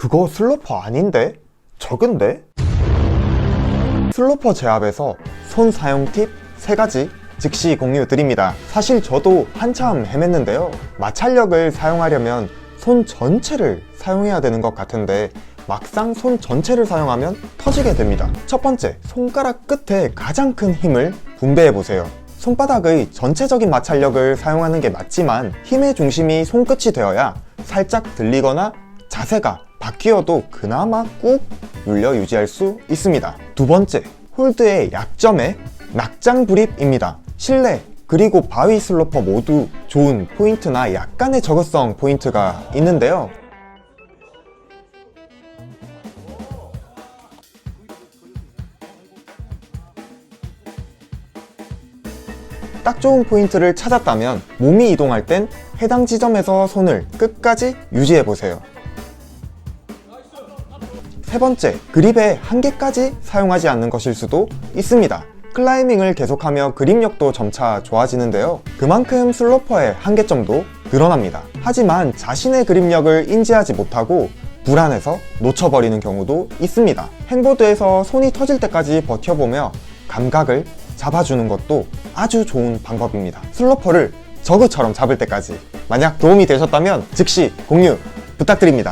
그거 슬로퍼 아닌데? 적은데? 슬로퍼 제압에서 손 사용 팁 3가지 즉시 공유 드립니다. 사실 저도 한참 헤맸는데요. 마찰력을 사용하려면 손 전체를 사용해야 되는 것 같은데 막상 손 전체를 사용하면 터지게 됩니다. 첫 번째, 손가락 끝에 가장 큰 힘을 분배해 보세요. 손바닥의 전체적인 마찰력을 사용하는 게 맞지만 힘의 중심이 손끝이 되어야 살짝 들리거나 자세가 바뀌어도 그나마 꾹 눌려 유지할 수 있습니다. 두 번째, 홀드의 약점에 낙장 불입입니다. 실내 그리고 바위 슬로퍼 모두 좋은 포인트나 약간의 저거성 포인트가 있는데요. 딱 좋은 포인트를 찾았다면 몸이 이동할 땐 해당 지점에서 손을 끝까지 유지해 보세요. 세 번째, 그립의 한계까지 사용하지 않는 것일 수도 있습니다. 클라이밍을 계속하며 그립력도 점차 좋아지는데요. 그만큼 슬로퍼의 한계점도 늘어납니다. 하지만 자신의 그립력을 인지하지 못하고 불안해서 놓쳐버리는 경우도 있습니다. 행보드에서 손이 터질 때까지 버텨보며 감각을 잡아주는 것도 아주 좋은 방법입니다. 슬로퍼를 저그처럼 잡을 때까지 만약 도움이 되셨다면 즉시 공유 부탁드립니다.